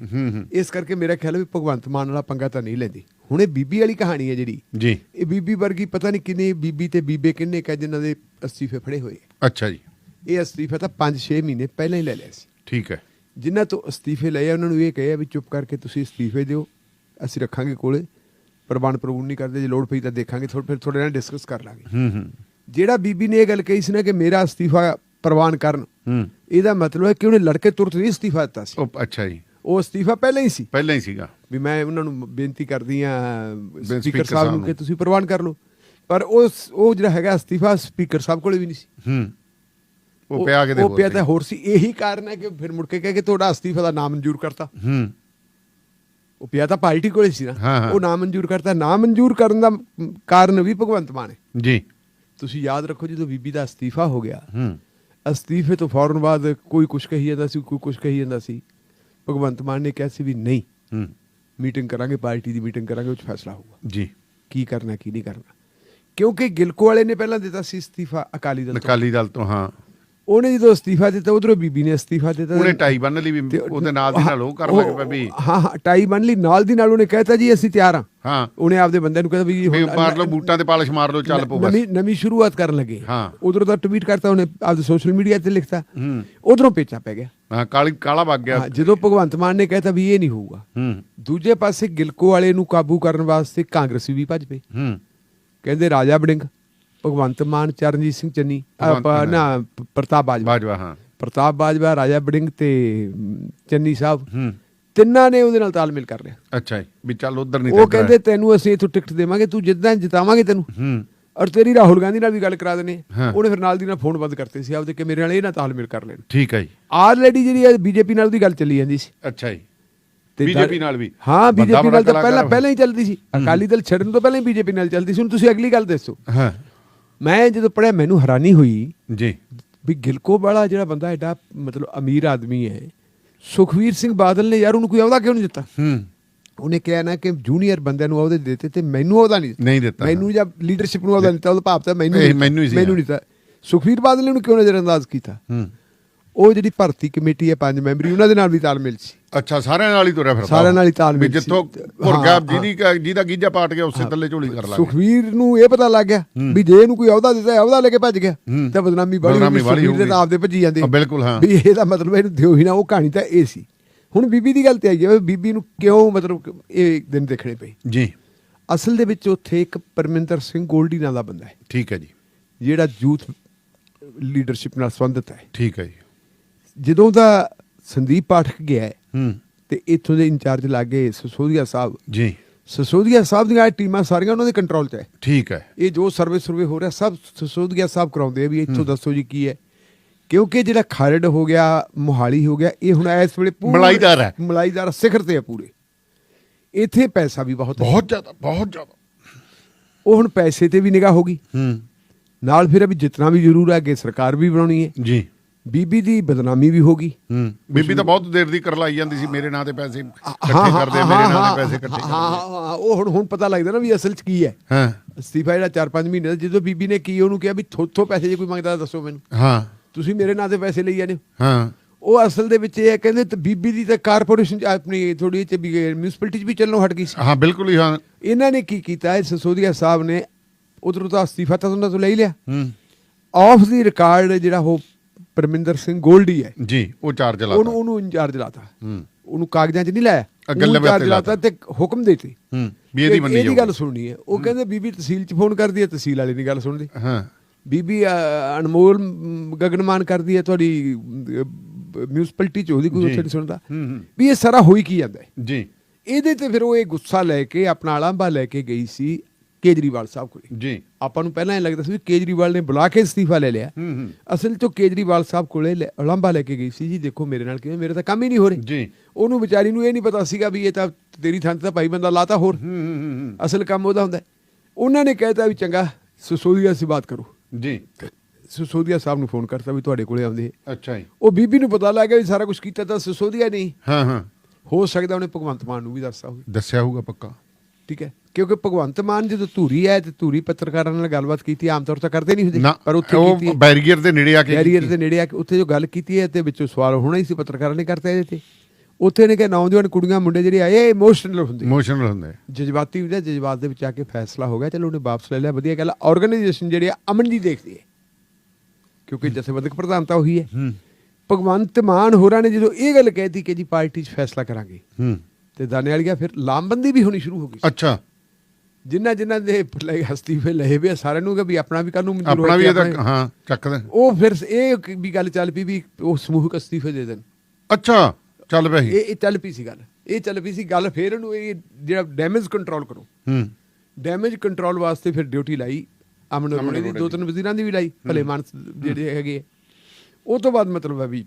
ਇਸ ਕਰਕੇ ਮੇਰਾ ਖਿਆਲ ਵੀ ਭਗਵੰਤ ਮਾਨ ਵਾਲਾ ਪੰਗਾ ਤਾਂ ਨਹੀਂ ਲੈਂਦੀ। ਹੁਣ ਇਹ ਬੀਬੀ ਵਾਲੀ ਕਹਾਣੀ ਹੈ ਜਿਹੜੀ। ਜੀ। ਇਹ ਬੀਬੀ ਵਰਗੀ ਪਤਾ ਨਹੀਂ ਕਿੰਨੇ ਬੀਬੀ ਤੇ ਬੀਬੇ ਕਿੰਨੇ ਕਾ ਜਿਨ੍ਹਾਂ ਦੇ ਅਸਤੀਫੇ ਫੜੇ ਹੋਏ। ਅੱਛਾ ਜੀ। ਇਹ ਅਸਤੀਫਾ ਤਾਂ 5-6 ਮਹੀਨੇ ਪਹਿਲਾਂ ਹੀ ਲੈ ਲਿਆ ਸੀ। ਠੀਕ ਹੈ। ਜਿਨ੍ਹਾਂ ਤੋਂ ਅਸਤੀਫੇ ਲਏ ਉਹਨਾਂ ਨੂੰ ਇਹ ਕਹੇ ਵੀ ਚੁੱਪ ਕਰਕੇ ਤੁਸੀਂ ਅਸਤੀਫੇ ਦਿਓ ਅਸੀਂ ਰੱਖਾਂਗੇ ਕੋਲੇ। ਪ੍ਰਬੰਧ ਪ੍ਰਬੰਧ ਨਹੀਂ ਕਰਦੇ ਜੇ ਲੋੜ ਪਈ ਤਾਂ ਦੇਖਾਂਗੇ ਥੋੜਾ ਫਿਰ ਥੋੜੇ ਨਾਲ ਡਿਸਕਸ ਕਰ ਲਾਂਗੇ। ਹੂੰ ਹੂੰ। ਜਿਹੜਾ ਬੀਬੀ ਨੇ ਇਹ ਗੱਲ ਕਹੀ ਸੀ ਨਾ ਕਿ ਮੇਰਾ ਅਸਤੀਫਾ ਪ੍ਰਵਾਨ ਕਰਨ ਹੂੰ। ਇਹਦਾ ਮਤਲਬ ਹੈ ਕਿ ਉਹਨੇ ਲੜਕੇ ਤੁਰਤ ਨਹੀਂ ਅਸਤੀਫਾ ਦਿੱਤਾ ਸੀ। ਉਹ ਅੱਛਾ ਜੀ। ਉਹ ਅਸਤੀਫਾ ਪਹਿਲਾਂ ਹੀ ਸੀ। ਪਹਿਲਾਂ ਹੀ ਸੀਗਾ। ਵੀ ਮੈਂ ਉਹਨਾਂ ਨੂੰ ਬੇਨਤੀ ਕਰਦੀ ਆ ਸਪੀਕਰ ਸਾਹਿਬ ਨੂੰ। ਕਿ ਤੁਸੀਂ ਪ੍ਰਵਾਨ ਕਰ ਲਓ। ਪਰ ਉਸ ਉਹ ਜਿਹੜਾ ਹੈਗਾ ਅਸਤੀਫਾ ਸਪੀਕਰ ਸਾਹਿਬ ਕੋਲੇ ਵੀ ਨਹੀਂ ਸੀ। ਹੂੰ। ਉਹ ਪਿਆ ਕਿਤੇ ਉਹ ਹੋਰ ਪਿਆ। ਤਾਂ ਹੋਰ ਸੀ। ਇਹੀ ਕਾਰਨ ਹੈ ਕਿ ਫਿਰ ਮੁੜ ਕੇ ਕਹੇ ਕਿ ਤੁਹਾਡਾ ਅਸਤੀਫਾ ਦਾ ਨਾਮ ਮਨਜ਼ੂਰ ਕਰਤਾ। ਹੂੰ। ਉਹ ਪਿਆ ਤਾਂ ਪਾਰਟੀ ਕੋਲੇ ਸੀ ਨਾ। ਉਹ ਨਾਮ ਮਨਜ਼ੂਰ ਕਰਤਾ ਨਾਮ ਮਨਜ਼ੂਰ ਕਰਨ ਦਾ ਕਾਰਨ ਵੀ ਭਗਵੰਤ ਮਾਨ ਹੈ। ਜੀ। ਤੁਸੀਂ ਯਾਦ ਰੱਖੋ ਜਦੋਂ ਬੀਬੀ ਦਾ ਅਸਤੀਫਾ ਹੋ ਗਿਆ ਹੂੰ। ਅਸਤੀਫੇ ਤੋਂ ਫੌਰਨ ਬਾਅਦ ਕੋਈ ਕੁਝ ਕਹੀ ਜਾਂਦਾ ਸੀ ਕੋਈ ਕੁਝ ਕਹੀ ਜਾਂਦਾ ਸੀ। ਭਗਵੰਤ ਮਾਨ ਨੇ ਕਿਹਾ ਸੀ ਵੀ ਨਹੀਂ ਹੂੰ। ਮੀਟਿੰਗ ਕਰਾਂਗੇ ਪਾਰਟੀ ਦੀ ਮੀਟਿੰਗ ਕਰਾਂਗੇ ਉਹ ਫੈਸਲਾ ਹੋਊਗਾ। ਜੀ। ਕੀ ਕਰਨਾ ਕੀ ਨਹੀਂ ਕਰਨਾ। ਕਿਉਂਕਿ ਗਿਲਕੋ ਵਾਲੇ ਨੇ ਪਹਿਲਾਂ ਦਿੱਤਾ ਸੀ ਅਸਤੀਫਾ ਅਕਾਲੀ ਦਲ ਤੋਂ। ਅਕਾਲੀ ਦਲ ਤੋਂ ਹਾਂ। ਉਹਨੇ ਜਦੋਂ ਅਸਤੀਫਾ ਦਿੱਤਾ ਉਧਰੋਂ ਬੀਬੀ ਨੇ ਅਸਤੀਫਾ ਦਿੱਤਾ ਉਹਨੇ ਟਾਈ ਬੰਨ ਲਈ ਵੀ ਉਹਦੇ ਨਾਲ ਦੀ ਨਾਲ ਉਹ ਕਰ ਲੱਗ ਪਿਆ ਵੀ। ਹਾਂ ਹਾਂ ਟਾਈ ਬੰਨ ਲਈ ਨਾਲ ਦੀ ਨਾਲ ਉਹਨੇ ਕਹਿਤਾ ਜੀ ਅਸੀਂ ਤਿਆਰ ਹਾਂ। ਹਾਂ। ਉਹਨੇ ਆਪਦੇ ਬੰਦੇ ਨੂੰ ਕਹਿੰਦਾ ਵੀ ਹੁਣ ਮਾਰ ਲਓ ਬੂਟਾਂ ਤੇ ਪਾਲਿਸ਼ ਮਾਰ ਲਓ ਚੱਲ ਪੋ ਬਸ। ਨਵੀਂ ਨਵੀਂ ਸ਼ੁਰੂਆਤ ਕਰਨ ਲੱਗੇ। ਹਾਂ। ਉਧਰੋਂ ਤਾਂ ਟਵੀਟ ਕਰਤਾ ਉਹਨੇ ਆਪਦੇ ਸੋਸ਼ਲ ਮੀਡੀਆ ਤੇ ਲਿਖਤਾ। ਹੂੰ। ਉਧਰੋਂ ਪੇਚਾ ਪੈ ਗਿਆ। ਹਾਂ ਕਾਲੀ ਕਾਲਾ ਵਗ ਗਿਆ। ਜਦੋਂ ਭਗਵੰਤ ਮਾਨ ਨੇ ਕਹਿਤਾ ਵੀ ਇਹ ਨਹੀਂ ਹੋਊਗਾ। ਹੂੰ। ਦੂਜੇ ਪਾਸੇ ਗਿਲਕੋ ਵਾਲੇ ਨੂੰ ਕਾਬੂ ਕਰਨ ਵਾਸਤੇ ਕਾਂਗਰਸੀ ਵੀ ਭੱਜ ਪਏ ਹੂੰ। ਕਹਿੰਦੇ ਰਾਜਾ ਵੜਿੰਗ। ਭਗਵੰਤ ਮਾਨ ਚਰਨਜੀਤ ਸਿੰਘ ਚੰਨੀ ਆਪਾਂ। ਨਾ ਪ੍ਰਤਾਪ ਬਾਜਵਾ। ਬਾਜਵਾ ਹਾਂ। ਪ੍ਰਤਾਪ ਬਾਜਵਾ ਰਾਜਾ ਵੜਿੰਗ ਤੇ ਚੰਨੀ ਸਾਹਿਬ। ਹੂੰ। ਤਿੰਨਾਂ ਨੇ ਉਹਦੇ ਨਾਲ ਤਾਲਮੇਲ ਕਰ ਲਿਆ। ਅੱਛਾ ਜੀ ਵੀ ਚੱਲ ਉਧਰ ਨਹੀਂ ਉਹ ਕਹਿੰਦੇ ਤੈਨੂੰ ਅਸੀਂ ਇਥੋਂ ਟਿਕਟ ਦੇਵਾਂਗੇ ਤੂੰ ਜਿੱਦਾਂ ਜਿਤਾਵਾਂਗੇ ਤੈਨੂੰ। ਹੂੰ। ਔਰ ਤੇਰੀ ਰਾਹੁਲ ਗਾਂਧੀ ਨਾਲ ਵੀ ਗੱਲ ਕਰਾ ਦੇਣੇ ਹਾਂ। ਉਹਨੇ ਫਿਰ ਨਾਲ ਦੀ ਨਾਲ ਫੋਨ ਬੰਦ ਕਰਤੇ ਸੀ ਆਪਦੇ ਕਿ ਮੇਰੇ ਨਾਲ ਇਹ ਨਾ ਤਾਲਮੇਲ ਕਰ ਲੈਣ। ਠੀਕ ਹੈ ਜੀ। ਆਲਰੇਡੀ ਜਿਹੜੀ ਹੈ ਬੀਜੇਪੀ ਨਾਲ ਉਹਦੀ ਗੱਲ ਚੱਲੀ ਜਾਂਦੀ ਸੀ। ਅੱਛਾ ਜੀ। ਬੀਜੇਪੀ ਨਾਲ ਵੀ। ਹਾਂ ਬੀਜੇਪੀ ਨਾਲ ਤਾਂ ਪਹਿਲਾਂ ਪਹਿਲਾਂ ਹੀ ਚੱਲਦੀ ਸੀ। ਅਕਾਲੀ ਦਲ ਛੱਡਣ ਤੋਂ ਪਹਿਲਾਂ ਹੀ ਬੀਜੇਪੀ ਨਾਲ ਚੱਲਦੀ ਸੀ। ਹੁਣ ਤੁਸੀਂ ਅਗਲੀ ਗੱਲ ਦੱਸੋ। ਹਾਂ। ਮੈਂ ਜਦੋਂ ਪੜਿਆ ਮੈਨੂੰ ਹੈਰਾਨੀ ਹੋਈ ਜੀ। ਵੀ ਗਿਲਕੋ ਵਾਲਾ ਜਿਹੜਾ ਬੰਦਾ ਐਡਾ ਮਤਲਬ ਅਮੀਰ ਆਦਮੀ ਹੈ ਸੁਖਵੀਰ ਸਿੰਘ ਬਾਦਲ ਨੇ ਯਾਰ ਉਹਨੂੰ ਕੋਈ ਅਹੁਦਾ ਕਿਉਂ ਨਹੀਂ ਦਿੱਤਾ? ਹੂੰ। ਉਹਨੇ ਕਿਹਾ ਨਾ ਕਿ ਜੂਨੀਅਰ ਬੰਦਿਆਂ ਨੂੰ ਅਹੁਦੇ ਦਿੱਤੇ ਤੇ ਮੈਨੂੰ ਅਹੁਦਾ ਨਹੀਂ ਨਹੀਂ ਦਿੱਤਾ। ਮੈਨੂੰ ਜਾਂ ਲੀਡਰਸ਼ਿਪ ਨੂੰ ਅਹੁਦਾ ਨਹੀਂ ਦਿੱਤਾ ਉਹਦਾ ਭਾਵ ਤਾਂ ਮੈਨੂੰ ਮੈਨੂੰ। ਨਹੀਂ ਦਿੱਤਾ। ਸੁਖਵੀਰ ਬਾਦਲ ਨੇ ਉਹਨੂੰ ਕਿਉਂ ਨਜ਼ਰਅੰਦਾਜ਼ ਕੀਤਾ? ਹੂੰ। ਉਹ ਜਿਹੜੀ ਭਰਤੀ ਕਮੇਟੀ ਹੈ ਪੰਜ ਮੈਂਬਰੀ ਉਹਨਾਂ ਦੇ ਨਾਲ ਵੀ ਤਾਲਮੇਲ ਸੀ। ਅੱਛਾ ਸਾਰਿਆਂ ਨਾਲ ਹੀ ਤੁਰਿਆ ਫਿਰਦਾ। ਸਾਰਿਆਂ। ਨਾਲ ਹੀ ਤਾਲਮੇਲ ਜਿੱਥੋਂ ਸੀ। ਮੁਰਗਾ ਹਾਂ, ਜਿਹਦੀ ਜਿਹਦਾ ਗੀਜਾ ਪਾਟ ਗਿਆ ਉਸੇ ਥੱਲੇ ਝੋਲੀ ਕਰ ਲਾਂਗੇ। ਸੁਖਵੀਰ ਨੂੰ ਇਹ ਪਤਾ ਲੱਗ ਗਿਆ ਵੀ ਜੇ ਇਹਨੂੰ ਕੋਈ ਅਹੁਦਾ ਦਿੱਤਾ ਅਹੁਦਾ ਲੈ ਕੇ ਭੱਜ ਗਿਆ। ਤਾਂ ਬਦਨਾਮੀ ਬੜੀ ਸੁਖਵੀਰ ਦੇ ਹੋਊਗੀ। ਆਪਦੇ ਭੱਜੀ ਜਾਂਦੇ। ਬਿਲਕੁਲ, ਹਾਂ। ਵੀ ਇਹਦਾ ਮਤਲਬ ਇਹਨੂੰ ਦਿਓ ਹੀ ਨਾ ਉਹ ਕਹਾਣੀ ਤਾਂ ਇਹ ਸੀ। ਹੁਣ ਬੀਬੀ ਦੀ ਗੱਲ ਤੇ ਆਈਏ ਵੀ ਬੀਬੀ ਨੂੰ ਕਿਉਂ ਮਤਲਬ ਇਹ ਦਿਨ ਦੇਖਣੇ ਪਏ? ਜੀ। ਅਸਲ ਦੇ ਵਿੱਚ ਉੱਥੇ ਇੱਕ ਪਰਮਿੰਦਰ ਸਿੰਘ ਗੋਲਡੀ ਨਾਂ ਦਾ ਬੰਦਾ ਹੈ। ਠੀਕ ਹੈ ਜੀ। ਜਿਹੜਾ ਯੂਥ ਲੀਡਰਸ਼ਿਪ ਨਾਲ ਸੰਬੰਧਿਤ ਹੈ। ਠੀਕ ਹੈ ਜੀ। ਜਦੋਂ ਦਾ ਸੰਦੀਪ ਪਾਠਕ ਗਿਆ ਹੈ ਹੂੰ। ਤੇ ਇੱਥੋਂ ਦੇ ਇੰਚਾਰਜ ਲੱਗੇ ਸਸੋਦੀਆ ਸਾਹਿਬ। ਜੀ। ਸਸੋਦੀਆ ਸਾਹਿਬ ਦੀਆਂ ਟੀਮਾਂ ਸਾਰੀਆਂ ਉਹਨਾਂ ਦੇ ਕੰਟਰੋਲ 'ਚ ਹੈ। ਠੀਕ ਹੈ। ਇਹ ਜੋ ਸਰਵੇ ਸਰਵੇ ਹੋ ਰਿਹਾ ਸਭ ਸਸੋਦੀਆ ਸਾਹਿਬ ਕਰਾਉਂਦੇ ਆ ਵੀ ਇੱਥੋਂ ਦੱਸੋ ਜੀ ਕੀ ਹੈ। ਕਿਉਂਕਿ ਜਿਹੜਾ ਖਰੜ ਹੋ ਗਿਆ ਮੁਹਾਲੀ ਹੋ ਗਿਆ ਇਹ ਹੁਣ ਇਸ ਵੇਲੇ ਪੂਰੇ- ਮਲਾਈਦਾਰ ਹੈ। ਮਲਾਈਦਾਰ ਸਿਖਰ ਤੇ ਆ ਪੂਰੇ। ਇੱਥੇ ਪੈਸਾ ਵੀ ਬਹੁਤ ਹੈ। ਬਹੁਤ ਜ਼ਿਆਦਾ ਬਹੁਤ ਜ਼ਿਆਦਾ। ਉਹ ਹੁਣ ਪੈਸੇ ਤੇ ਵੀ ਨਿਗਾਹ ਹੋ ਗਈ। ਹੂੰ। ਨਾਲ ਫਿਰ ਅਭੀ ਜਿਤਨਾ ਵੀ ਜ਼ਰੂਰ ਹੈ ਕਿ ਸਰਕਾਰ ਵੀ ਬਣਾਉਣੀ ਹੈ। ਜੀ। ਬੀਬੀ ਦੀ ਬਦਨਾਮੀ ਵੀ ਹੋ ਗਈ। ਹੂੰ। ਬੀਬੀ ਤਾਂ ਬਹੁਤ ਦੇਰ ਦੀ ਕਰਲਾਈ ਜਾਂਦੀ ਸੀ ਮੇਰੇ ਨਾਂ ਤੇ ਪੈਸੇ ਇਕੱਠੇ ਕਰਦੇ ਮੇਰੇ ਨਾਂ ਤੇ ਪੈਸੇ ਇਕੱਠੇ ਹਾਂ, ਉਹ ਹੁਣ ਹੁਣ ਪਤਾ ਲੱਗਦਾ ਨਾ ਵੀ ਅਸਲ 'ਚ ਕੀ ਹੈ। ਹਾਂ। ਅਸਤੀਫਾ ਜਿਹੜਾ 4-5 ਮਹੀਨੇ ਦਾ ਜਦੋਂ ਬੀਬੀ ਨੇ ਕੀ ਉਹਨੂੰ ਕਿਹਾ ਵੀ ਥੋਥੋਂ ਪੈਸੇ ਜੇ ਕੋਈ ਮੰਗਦਾ ਦੱਸੋ ਮੈਨੂੰ। ਹਾਂ। ਤੁਸੀਂ ਮੇਰੇ ਨਾਂ ਤੇ ਪੈਸੇ ਲਈ ਜਾਂਦੇ ਹੋ। ਉਹ ਅਸਲ ਦੇ ਵਿੱਚ ਇਹ ਹੈ ਕਹਿੰਦੇ ਤੇ ਬੀਬੀ ਦੀ ਤਾਂ ਕਾਰਪੋਰੇਸ਼ਨ 'ਚ ਆਪਣੀ ਥੋੜੀ ਵੀ ਮਿਊਨਿਸਪੈਲਿਟੀ 'ਚ ਵੀ ਚੱਲਣੋਂ ਹਟ ਗਈ ਸੀ। ਹਾਂ ਬਿਲਕੁਲ ਹੀ ਹਾਂ। ਇਹਨਾਂ ਨੇ ਕੀ ਕੀਤਾ ਹੈ ਸਸੋਦੀਆ ਸਾਹਿਬ ਨੇ ਉਧਰੋਂ ਤਾਂ ਅਸਤੀਫਾ ਤਾਂ ਉਹਨਾਂ ਤੋਂ ਲੈ ਲਿਆ। ਹੂੰ। ਆਫ ਦੀ ਰਿਕਾਰਡ ਜਿਹੜਾ ਉਹ ਪਰਮਿੰਦਰ ਸਿੰਘ ਗੋਲਡੀ ਹੈ। ਜੀ ਉਹ ਚਾਰਜ ਉਹਨੂੰ ਲਾਤਾ। ਉਹਨੂੰ ਇੰਚਾਰਜ ਲਾਤਾ। ਹੂੰ। ਉਹਨੂੰ ਕਾਗਜ਼ਾਂ 'ਚ ਨਹੀਂ ਲਾਇਆ। ਉਹਨੂੰ ਤੇ ਲਾਤਾ। ਤੇ ਹੁਕਮ ਦੇਤੇ। ਹੂੰ ਵੀ ਇਹਦੀ ਮੰਨੀ ਇਹਦੀ ਗੱਲ ਸੁਣਨੀ ਹੈ। ਉਹ ਕਹਿੰਦੇ ਬੀਬੀ ਤਹਿਸੀਲ 'ਚ ਫੋਨ ਕਰਦੀ ਹੈ ਤਹਿਸੀਲ ਵਾਲੇ ਨਹੀਂ ਗੱਲ ਸੁਣਦੀ। ਹਾਂ। ਬੀਬੀ ਅਨਮੋਲ ਗਗਨਮਾਨ ਕਰਦੀ ਹੈ ਤੁਹਾਡੀ ਮਿਊਨਿਸਪੈਲਿਟੀ 'ਚ ਉਹਦੀ ਕੋਈ। ਉੱਥੇ ਨਹੀਂ ਸੁਣਦਾ। ਵੀ ਇਹ ਸਾਰਾ ਹੋਈ ਕੀ ਜਾਂਦਾ ਹੈ? ਜੀ। ਇਹਦੇ ਤੇ ਫਿਰ ਉਹ ਇਹ ਗੁੱਸਾ ਲੈ ਕੇ ਆਪਣਾ ਆਲੰਬਾ ਲੈ ਕੇ ਗਈ ਸੀ। ਕੇਜਰੀਵਾਲ ਸਾਹਿਬ ਕੋਲ। ਜੀ। ਆਪਾਂ ਨੂੰ ਪਹਿਲਾਂ ਇਹ ਲੱਗਦਾ ਸੀ ਵੀ ਕੇਜਰੀਵਾਲ ਨੇ ਬੁਲਾ ਕੇ ਅਸਤੀਫਾ ਲੈ ਲਿਆ। ਅਸਲ 'ਚ ਕੇਜਰੀਵਾਲ ਸਾਹਿਬ ਕੋਲੇ ਉਲਾਂਭਾ ਲੈ ਕੇ ਗਈ ਸੀ ਜੀ ਦੇਖੋ ਮੇਰੇ ਨਾਲ ਕਿਵੇਂ ਮੇਰੇ ਤਾਂ ਕੰਮ ਹੀ ਨਹੀਂ ਹੋ ਰਹੇ। ਜੀ। ਉਹਨੂੰ ਵਿਚਾਰੀ ਨੂੰ ਇਹ ਨਹੀਂ ਪਤਾ ਸੀਗਾ ਵੀ ਇਹ ਤਾਂ ਤੇਰੀ ਥਾਂ ਤੇ ਤਾਂ ਭਾਈ ਬੰਦਾ ਲਾਤਾ ਹੋਰ। ਅਸਲ ਕੰਮ ਉਹਦਾ ਹੁੰਦਾ। ਉਹਨਾਂ ਨੇ ਕਹਿਤਾ ਵੀ ਚੰਗਾ ਸਸੋਦੀਆ ਸੇ ਬਾਤ ਕਰੋ। ਜੀ। ਸਸੋਦੀਆ ਸਾਹਿਬ ਨੂੰ ਫੋਨ ਕਰਤਾ ਵੀ ਤੁਹਾਡੇ ਕੋਲੇ ਆਉਂਦੇ। ਅੱਛਾ ਜੀ। ਉਹ ਬੀਬੀ ਨੂੰ ਪਤਾ ਲੱਗ ਗਿਆ ਵੀ ਸਾਰਾ ਕੁਝ ਕੀਤਾ ਤਾਂ ਸਸੋਦੀਆ ਨਹੀਂ ਹਾਂ ਹਾਂ। ਹੋ ਸਕਦਾ ਉਹਨੇ ਭਗਵੰਤ ਮਾਨ ਨੂੰ ਵੀ ਦੱਸਤਾ ਹੋਵੇ। ਦੱਸਿਆ ਹੋਊਗਾ ਪੱਕਾ। ਠੀਕ ਹੈ? ਕਿਉਂਕਿ ਭਗਵੰਤ ਮਾਨ ਜਦੋਂ ਧੂਰੀ ਹੈ ਤੇ ਧੂਰੀ ਪੱਤਰਕਾਰਾਂ ਨਾਲ ਗੱਲਬਾਤ ਕੀਤੀ ਆਮ ਤੌਰ ਤੇ ਕਰਦੇ ਨਹੀਂ ਹੁੰਦੇ ਪਰ ਉੱਥੇ ਉਹ ਕੀਤੀ ਹੈ। ਬੈਰੀਅਰ ਦੇ ਨੇੜੇ ਆ ਕੇ ਕੈਰੀਅਰ ਕੀਤੀ। ਦੇ ਨੇੜੇ ਆ ਕੇ ਉੱਥੇ ਜੋ ਗੱਲ ਕੀਤੀ ਹੈ ਤੇ ਵਿੱਚੋਂ ਸਵਾਲ ਹੋਣਾ ਹੀ ਸੀ ਪੱਤਰਕਾਰਾਂ ਨੇ ਕਰਤਾ ਇਹਦੇ ਤੇ। ਉੱਥੇ ਨੇ ਕਿ ਨੌਜਵਾਨ ਕੁੜੀਆਂ ਮੁੰਡੇ ਜਿਹੜੇ ਆਏ ਇਮੋਸ਼ਨਲ ਹੁੰਦੇ। ਇਮੋਸ਼ਨਲ ਹੁੰਦੇ। ਜਜ਼ਬਾਤੀ ਹੁੰਦੇ ਜਜ਼ਬਾਤ ਦੇ ਵਿੱਚ ਆ ਕੇ ਫੈਸਲਾ ਹੋ ਗਿਆ ਚਲੋ ਉਹਨੇ ਵਾਪਸ ਲੈ ਲਿਆ ਵਧੀਆ ਗੱਲ ਆਰਗੇਨਾਈਜੇਸ਼ਨ ਜਿਹੜੀ ਆ ਅਮਨ ਦੀ ਦੇਖਦੀ ਹੈ। ਕਿਉਂਕਿ ਜਥੇਬੰਦਕ ਪ੍ਰਧਾਨਤਾ ਉਹੀ ਹੈ। ਹੂੰ। ਭਗਵੰਤ ਮਾਨ ਹੋਰਾਂ ਨੇ ਜਦੋਂ ਇਹ ਗੱਲ ਕਹਿਤੀ ਕਿ ਜੀ ਪਾਰਟੀ 'ਚ ਫੈਸਲਾ ਕਰਾਂਗੇ ਹੂੰ। ਤੇ ਦਾਨੇ ਵਾਲੀਆ ਫਿਰ ਲਾਮਬੰਦੀ ਵੀ ਹੋਣੀ ਸ਼ੁਰੂ ਹੋ ਗਈ ਅੱਛਾ। ਜਿਨ੍ਹਾਂ ਜਿਨ੍ਹਾਂ ਦੇ ਹਸਤੀ ਫੇ ਲਏ ਵੇ ਸਾਰਿਆਂ ਨੂੰ ਕਿ ਵੀ ਆਪਣਾ ਵੀ ਕੱਲ ਨੂੰ ਮਨਜ਼ੂਰ ਆਪਣਾ ਵੀ ਇਹਦਾ ਹਾਂ ਚੱਕਦਾ ਉਹ ਫਿਰ ਇਹ ਵੀ ਗੱਲ ਚੱਲ ਪਈ ਵੀ ਉਹ ਸਮੂਹਕ ਅਸਤੀਫੇ ਦੇ ਦੇਣ। ਅੱਛਾ ਚੱਲ ਪਿਆ ਸੀ। ਇਹ ਇਹ ਚੱਲ ਪਈ ਸੀ ਗੱਲ। ਇਹ ਚੱਲ ਪਈ ਸੀ ਗੱਲ ਫਿਰ ਇਹਨੂੰ ਇਹ ਜਿਹੜਾ ਡੈਮੇਜ ਕੰਟਰੋਲ ਕਰੋ। ਹੂੰ। ਡੈਮੇਜ ਕੰਟਰੋਲ ਵਾਸਤੇ ਫਿਰ ਡਿਊਟੀ ਲਾਈ ਅਮਨ ਅਰੋੜੇ ਦੀ ਤਿੰਨ ਵਜ਼ੀਰਾਂ ਦੀ ਵੀ ਲਾਈ ਭਲੇ ਮਾਨਸ ਜਿਹੜੇ ਹੈਗੇ। ਉਹ ਤੋਂ ਬਾਅਦ ਮਤਲਬ ਹੈ ਵੀ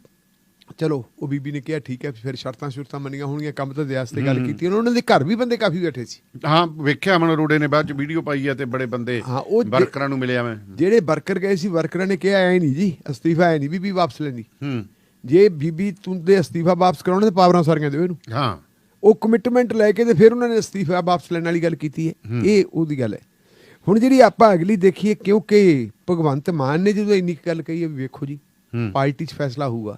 ਚਲੋ ਉਹ ਬੀਬੀ ਨੇ ਕਿਹਾ ਠੀਕ ਹੈ ਫਿਰ ਸ਼ਰਤਾਂ ਸ਼ੁਰਤਾਂ ਮੰਨੀਆਂ ਹੋਣਗੀਆਂ ਕੰਮ ਤਾਂ ਦਿਆਸ ਤੇ ਗੱਲ ਕੀਤੀ। ਉਹਨਾਂ ਦੇ ਘਰ ਵੀ ਬੰਦੇ ਕਾਫੀ ਬੈਠੇ ਸੀ। ਹਾਂ ਵੇਖਿਆ ਅਮਨ ਅਰੋੜੇ ਨੇ ਬਾਅਦ ਚ ਵੀਡੀਓ ਪਾਈ ਹੈ ਤੇ ਬੜੇ ਬੰਦੇ ਹਾਂ, ਉਹ ਜੇ- ਵਰਕਰਾਂ ਨੂੰ ਮਿਲਿਆ ਮੈਂ। ਜਿਹੜੇ ਵਰਕਰ ਗਏ ਸੀ ਵਰਕਰਾਂ ਨੇ ਕਿਹਾ ਐ ਨਹੀਂ ਜੀ ਅਸਤੀਫਾ ਐ ਨਹੀਂ ਬੀਬੀ ਵਾਪਸ ਲੈਂਦੀ ਹੂੰ। ਜੇ ਬੀਬੀ ਤੂੰ ਦੇ ਅਸਤੀਫਾ ਵਾਪਸ ਕਰਾਉਣੇ ਤੇ ਪਾਵਰਾਂ ਸਾਰੀਆਂ ਦਿਓ ਇਹਨੂੰ। ਹਾਂ। ਉਹ ਕਮਿਟਮੈਂਟ ਲੈ ਕੇ ਤੇ ਫਿਰ ਉਹਨਾਂ ਨੇ ਅਸਤੀਫਾ ਵਾਪਸ ਲੈਣ ਵਾਲੀ ਗੱਲ ਕੀਤੀ ਹੈ। ਇਹ ਉਹਦੀ ਗੱਲ ਹੈ। ਹੁਣ ਜਿਹੜੀ ਆਪਾਂ ਅਗਲੀ ਦੇਖੀਏ ਕਿਉਂਕਿ ਭਗਵੰਤ ਮਾਨ ਨੇ ਜਦੋਂ ਇੰਨੀ ਗੱਲ ਕਹੀ ਹੈ ਵੇਖੋ ਜੀ। ਪਾਰਟੀ 'ਚ ਫੈਸਲਾ ਹੋਊਗਾ।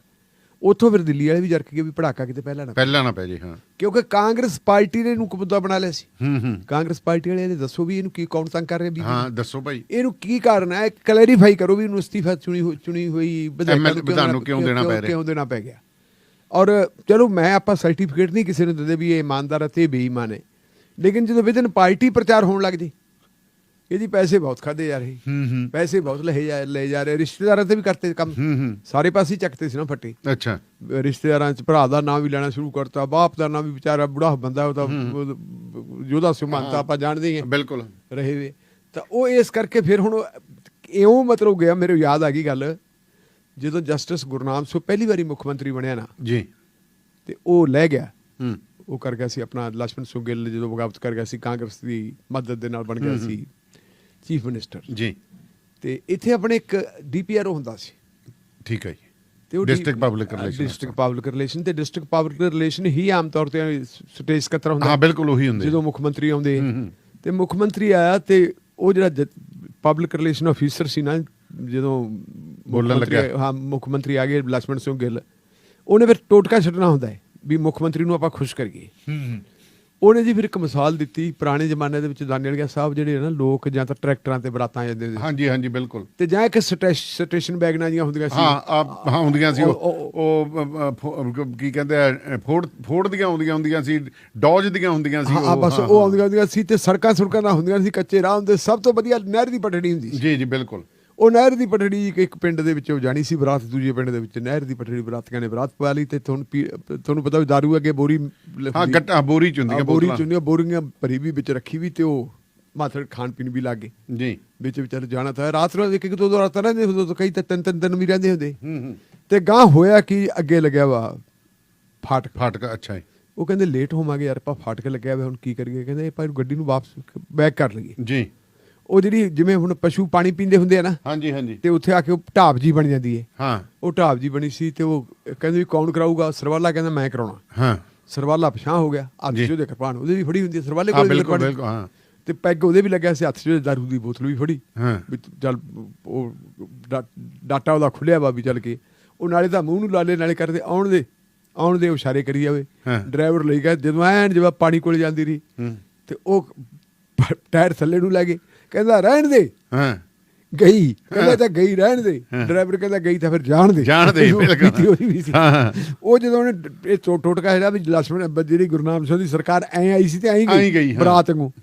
ਉੱਥੋਂ ਫਿਰ ਦਿੱਲੀ ਵਾਲੇ ਵੀ ਜਰਕ ਗਏ ਵੀ ਪੜਾਕਾ ਕਿਤੇ ਪਹਿਲਾਂ ਨਾ। ਪਹਿਲਾਂ ਨਾ ਪੈ ਜੇ ਹਾਂ। ਕਿਉਂਕਿ ਕਾਂਗਰਸ ਪਾਰਟੀ ਨੇ ਇਹਨੂੰ ਮੁੱਦਾ ਬਣਾ ਲਿਆ ਸੀ। ਹੂੰ ਹੂੰ। ਕਾਂਗਰਸ ਪਾਰਟੀ ਵਾਲੇ ਨੇ ਦੱਸੋ ਵੀ ਇਹਨੂੰ ਕੀ ਕੌਣ ਤੰਗ ਕਰ ਰਿਹਾ ਬੀਬੀ ਹਾਂ? ਦੱਸੋ ਭਾਈ। ਇਹਨੂੰ ਕੀ ਕਾਰਨ ਹੈ? ਕਲੈਰੀਫਾਈ ਕਰੋ ਵੀ ਇਹਨੂੰ ਅਸਤੀਫਾ ਚੁਣੀ ਹੋਈ ਚੁਣੀ ਹੋਈ ਵਿਧਾਇਕਾਂ ਨੂੰ ਕਿਉਂ ਦੇਣਾ ਪੈ ਰਿਹਾ? ਕਿਉਂ ਦੇਣਾ ਪੈ ਗਿਆ? ਔਰ ਚਲੋ ਮੈਂ ਆਪਾਂ ਸਰਟੀਫਿਕੇਟ ਨਹੀਂ ਕਿਸੇ ਨੂੰ ਦਿੰਦੇ ਵੀ ਇਹ ਇਮਾਨਦਾਰ ਹੈ ਤੇ ਇਹ ਬੇਈਮਾਨ ਹੈ ਲੇਕਿਨ ਜਦੋਂ ਵਿਦਨ ਪਾਰਟੀ ਪ੍ਰਚਾਰ ਹੋਣ ਲੱਗ ਜੇ ਇਹਦੀ ਪੈਸੇ ਬਹੁਤ ਖਾਦੇ ਜਾ ਰਹੇ ਹੂੰ ਹੂੰ। ਪੈਸੇ ਬਹੁਤ ਲਏ ਜਾ ਲਏ ਜਾ ਰਹੇ ਰਿਸ਼ਤੇਦਾਰਾਂ ਤੇ ਵੀ ਕਰਤੇ ਕੰਮ। ਸਾਰੇ ਪਾਸੇ ਚੱਕਤੇ ਸੀ ਨਾ ਫੱਟੇ। ਅੱਛਾ। ਰਿਸ਼ਤੇਦਾਰਾਂ ਚ ਭਰਾ ਦਾ ਨਾਮ ਵੀ ਲੈਣਾ ਸ਼ੁਰੂ ਕਰਤਾ ਬਾਪ ਦਾ ਨਾਮ ਵੀ ਵਿਚਾਰਾ ਬੁੜਾ ਬੰਦਾ ਉਹ ਤਾਂ ਯੋਧਾ ਸਿਮੰਤਾ ਆਪਾਂ ਜਾਣਦੇ ਹਾਂ ਬਿਲਕੁਲ। ਰਹੇ ਵੇ। ਤਾਂ ਉਹ ਇਸ ਕਰਕੇ ਫਿਰ ਹੁਣ ਇਉਂ ਮਤਲਬ ਗਿਆ ਮੇਰੇ ਯਾਦ ਆ ਗਈ ਗੱਲ। ਜਦੋਂ ਜਸਟਿਸ ਗੁਰਨਾਮ ਸਿੰਘ ਪਹਿਲੀ ਵਾਰੀ ਮੁੱਖ ਮੰਤਰੀ ਬਣਿਆ ਨਾ। ਜੀ। ਤੇ ਉਹ ਲੈ ਗਿਆ। ਹੂੰ। ਉਹ ਕਰ ਗਿਆ ਸੀ ਆਪਣਾ ਲక్ష్మణ ਸੁਗਿੱਲ ਜਦੋਂ ਬਗਾਵਤ ਕਰ ਗਿਆ ਸੀ ਕਾਂਗਰਸ ਦੀ ਮਦਦ ਦੇ ਨਾਲ ਬਣ ਗਿਆ ਸੀ। Chief minister. ਜੀ। ਤੇ ਇੱਥੇ ਆਪਣੇ ਇੱਕ ਡੀਪੀਆਰਓ ਹੁੰਦਾ ਸੀ। ਠੀਕ ਹੈ ਤੇ ਉਹ district public relation district public relation ਤੇ ਡਿਸਟ੍ਰਿਕਟ ਪਬਲਿਕ ਰਿਲੇਸ਼ਨ ਹੀ ਆਮ ਤੌਰ ਤੇ ਸਟੇਜ ਸਕੱਤਰ ਹੁੰਦਾ। ਹਾਂ ਬਿਲਕੁਲ ਉਹੀ ਹੁੰਦੇ। ਜਦੋਂ ਮੁੱਖ ਮੰਤਰੀ ਆਉਂਦੇ। ਤੇ ਮੁੱਖ ਮੰਤਰੀ ਆਇਆ ਤੇ ਉਹ ਜਿਹੜਾ ਪਬਲਿਕ ਰਿਲੇਸ਼ਨ ਆਫੀਸਰ ਸੀ ਨਾ ਜਦੋਂ ਬੋਲਣ ਲੱਗਾ ਹਾਂ ਮੁੱਖ ਮੰਤਰੀ ਆ ਗਏ ਲక్ష్మణ ਸਿੰਘ ਗਿੱਲ। ਉਹਨੇ ਫਿਰ ਟੋਟਕਾ ਛੱਡਣਾ ਹੁੰਦਾ ਹੈ ਵੀ ਮੁੱਖ ਮੰਤਰੀ ਨੂੰ ਆਪਾਂ ਖੁਸ਼ ਕਰੀਏ। ਹੂੰ। ਉਹਨੇ ਜੀ ਫਿਰ ਇੱਕ ਮਿਸਾਲ ਦਿੱਤੀ ਪੁਰਾਣੇ ਜ਼ਮਾਨੇ ਦੇ ਵਿੱਚ ਦਾਨੇਲਗਿਆ ਸਾਹਿਬ ਜਿਹੜੇ ਨਾ ਲੋਕ ਜਾਂ ਤਾਂ ਟਰੈਕਟਰਾਂ ਤੇ ਬਰਾਤਾਂ ਜਾਂਦੇ ਸੀ। ਹਾਂਜੀ ਹਾਂਜੀ ਬਿਲਕੁਲ। ਤੇ ਜਾਂ ਇੱਕ ਸਟੇਸ਼- ਸਟੇਸ਼ਨ ਬੈਗਨਾਂ ਜੀਆਂ ਹੁੰਦੀਆਂ ਸੀ। ਹਾਂ ਆ ਹਾਂ ਹੁੰਦੀਆਂ ਸੀ। ਉਹ ਕੀ ਕਹਿੰਦੇ ਆ ਫੋੜ ਫੋੜ ਦੀਆਂ ਹੁੰਦੀਆਂ ਹੁੰਦੀਆਂ ਸੀ ਡੌਜ ਦੀਆਂ ਹੁੰਦੀਆਂ ਸੀ ਹਾਂ ਬਸ ਉਹ। ਆਉਂਦੀਆਂ ਹੁੰਦੀਆਂ ਸੀ ਤੇ ਸੜਕਾਂ ਸੁੜਕਾਂ ਨਾ ਹੁੰਦੀਆਂ ਸੀ ਕੱਚੇ ਰਾਹ ਹੁੰਦੇ ਸਭ ਤੋਂ ਵਧੀਆ ਨਹਿਰ ਦੀ ਪਟੜੀ ਹੁੰਦੀ ਸੀ। ਜੀ ਜੀ ਬਿਲਕੁਲ। ਉਹ ਨਹਿਰ ਦੀ ਪਟੜੀ ਇੱਕ- ਪਿੰਡ ਦੇ ਵਿੱਚੋਂ ਜਾਣੀ ਸੀ ਬਰਾਤ ਦੂਜੇ ਪਿੰਡ ਦੇ ਵਿੱਚ। ਨਹਿਰ ਦੀ ਪਟੜੀ ਬਰਾਤੀਆਂ ਨੇ ਬਰਾਤ ਪਾ ਲਈ ਤੇ ਤੁਹਾਨੂੰ ਪੀ- ਤੁਹਾਨੂੰ ਪਤਾ ਵੀ ਅੱਗੇ ਬੋਰੀ ਹਾਂ। ਗੱਟਾ ਬੋਰੀ ਚ ਹੁੰਦੀਆਂ ਬੋਰੀ। ਚੁੰਨੀਆਂ ਬੋਰੀਆਂ ਭਰੀ ਵੀ ਵਿੱਚ ਰੱਖੀ ਵੀ ਤੇ ਉਹ ਮਾਥੜ ਖਾਣ ਪੀਣ ਵੀ ਲੱਗੇ ਜੀ। ਵਿੱਚ ਵਿਚਾਰ ਜਾਣਾ ਤਾਂ ਰਾਤ ਨੂੰ ਇੱਕ ਇੱਕ ਦੋ ਦੋ ਰਾਤਾਂ ਰਹਿੰਦੇ ਹੁੰਦੇ ਕਈ ਤਾਂ ਤਿੰਨ ਤਿੰਨ ਦਿਨ ਵੀ ਰਹਿੰਦੇ ਹੁੰਦੇ। ਤੇ ਗਾਂ ਹੋਇਆ ਕਿ ਅੱਗੇ ਲੱਗਿਆ ਵਾ ਫਾਟਕ। ਫਾਟਕ ਅੱਛਾ ਹੈ ਉਹ ਕਹਿੰਦੇ ਲੇਟ ਹੋਵਾਂਗੇ ਯਾਰ ਆਪਾਂ ਫਾਟਕ ਲੱਗਿਆ ਵਾ ਹੁਣ ਕੀ ਕਰੀਏ? ਕਹਿੰਦੇ ਆਪਾਂ ਇਹਨੂੰ ਗੱਡੀ ਨੂੰ ਵਾਪਸ ਬੈਕ ਕਰ ਲਈਏ। ਜੀ। ਉਹ ਜਿਹੜੀ ਜਿਵੇਂ ਹੁਣ ਪਸ਼ੂ ਪਾਣੀ ਪੀਂਦੇ ਹੁੰਦੇ ਆ ਨਾ ਹਾਂਜੀ ਹਾਂਜੀ। ਤੇ ਉੱਥੇ ਆ ਕੇ ਉਹ ਢਾਬ ਜੀ ਬਣ ਜਾਂਦੀ ਹੈ ਹਾਂ। ਉਹ ਢਾਬ ਜੀ ਬਣੀ ਸੀ ਤੇ ਉਹ ਕਹਿੰਦੇ ਵੀ ਕੌਣ ਕਰਾਊਗਾ? ਸਰਵਾਲਾ ਕਹਿੰਦਾ ਮੈਂ ਕਰਾਉਣਾ। ਹਾਂ। ਸਰਵਾਲਾ ਪਛਾਂ ਹੋ ਗਿਆ। ਹੱਥ ਜੀ। 'ਚ ਉਹਦੇ ਕਿਰਪਾਨ ਉਹਦੇ ਵੀ ਫੜੀ ਹੁੰਦੀ ਸਰਵਾਲੇ ਕੋਲ ਬਿਲਕੁਲ ਹਾਂ। ਤੇ ਪੈਗ ਉਹਦੇ ਵੀ ਲੱਗਿਆ ਸੀ ਹੱਥ 'ਚ ਦਾਰੂ ਦੀ ਬੋਤਲ ਵੀ ਫੜੀ। ਹਾਂ। ਵੀ ਚੱਲ ਉਹ ਡਾਟਾ ਉਹਦਾ ਖੁੱਲਿਆ ਵਾ ਵੀ ਚੱਲ ਕੇ। ਉਹ ਨਾਲੇ ਤਾਂ ਮੂੰਹ ਨੂੰ ਲਾਲੇ ਨਾਲੇ ਕਰਦੇ ਆਉਣ ਦੇ ਆਉਣ ਦੇ ਇਸ਼ਾਰੇ ਕਰੀ ਜਾਵੇ। ਡਰਾਈਵਰ ਲਈ ਗਿਆ ਜਦੋਂ ਐਨ ਜਵਾ ਪਾਣੀ ਕੋਲ ਜਾਂਦੀ ਰਹੀ। ਤੇ ਉਹ ਟਾਇਰ ਥੱਲੇ ਨੂੰ ਲੈ ਗਏ। ਕਹਿੰਦਾ ਰਹਿਣ ਦੇ। ਹਾਂ। ਗਈ। ਕਹਿੰਦਾ ਤਾਂ ਗਈ ਰਹਿਣ ਦੇ। ਡਰਾਈਵਰ ਕਹਿੰਦਾ ਗਈ ਤਾਂ ਫਿਰ ਜਾਣ ਦੇ। ਜਾਣ ਦੇ ਬਿਲਕੁਲ। ਉਹ ਜਦੋਂ ਉਹਨੇ ਇਹ ਟੋਟਕਾ ਹੈਗਾ ਵੀ ਲక్ష్ਮਣ ਜਿਹੜੀ ਗੁਰਨਾਮ ਸਿੰਘ ਦੀ ਸਰਕਾਰ ਐ ਆਈ ਸੀ ਤੇ ਐਂ ਗਈ। ਬਰਾਤ ਨੂੰ